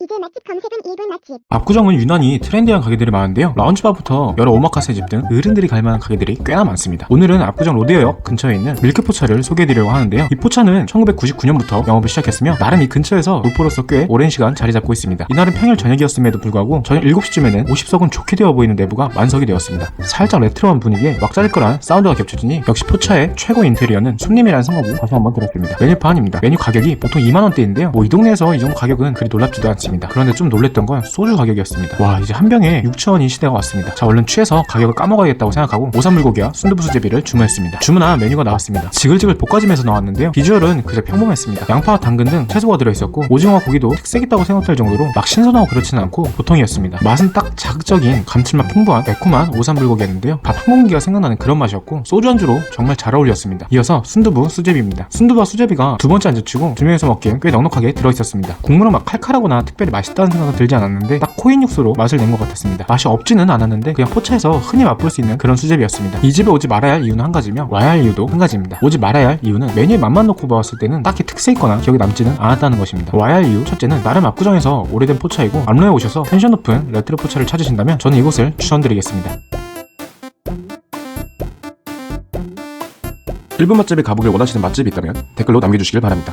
이제 맛집 검색은 1분 맛집. 압구정은 유난히 트렌디한 가게들이 많은데요. 라운지바부터 여러 오마카세 집 등 어른들이 갈만한 가게들이 꽤나 많습니다. 오늘은 압구정 로데어역 근처에 있는 밀크포차를 소개해드리려고 하는데요. 이 포차는 1999년부터 영업을 시작했으며 나름 이 근처에서 노포로서 꽤 오랜 시간 자리 잡고 있습니다. 이날은 평일 저녁이었음에도 불구하고 저녁 7시쯤에는 50석은 좋게 되어 보이는 내부가 완성이 되었습니다. 살짝 레트로한 분위기에 왁자지껄한 사운드가 겹쳐지니 역시 포차의 최고 인테리어는 손님이라는 성하고 다시 한번 들었습니다. 메뉴판입니다. 메뉴 가격이 보통 2만원대인데요. 뭐 이 동네에서 이 정도 가격은 그리 놀랍지도 않습니다. 그런데 좀 놀랬던 건 소주 가격이었습니다. 와 이제 한 병에 6천원 이 시대가 왔습니다. 자 얼른 취해서 가격을 까먹어야겠다고 생각하고 오삼불고기와 순두부수제비를 주문했습니다. 주문한 메뉴가 나왔습니다. 지글지글 볶아짐에서 나왔는데요. 비주얼은 그저 평범했습니다. 양파와 당근 등 채소가 들어있었고 오징어와 고기도 특색 있다고 생각될 정도로 막 신선하고 그렇지는 않고 보통이었습니다. 맛은 딱 자극적인 감칠맛 풍부한 매콤한 오삼불고기였는데요. 밥 한 공기가 생각나는 그런 맛이었고 소주 안주로 정말 잘 어울렸습니다. 이어서 순두부 수제비입니다. 순두부와 수제비가 두 번째 안주치고 두 명이서 먹기엔 꽤 넉넉하게 들어있었습니다. 국물은 막 칼칼하거나 특별히 맛있다는 생각은 들지 않았는데 딱 코인 육수로 맛을 낸 것 같았습니다. 맛이 없지는 않았는데 그냥 포차에서 흔히 맛볼 수 있는 그런 수제비였습니다. 이 집에 오지 말아야 할 이유는 한 가지며 와야 할 이유도 한 가지입니다. 오지 말아야 할 이유는 메뉴에 맛만 놓고 봤을 때는 딱히 특색 있거나 기억에 남지는 않았다는 것입니다. 와야 할 이유 첫째는 나름 압구정에서 오래된 포차이고 암로에 오셔서 텐션 높은 레트로 포차를 찾으신다면 저는 이곳을 추천드리겠습니다. 1분 맛집에 가보길 원하시는 맛집이 있다면 댓글로 남겨주시길 바랍니다.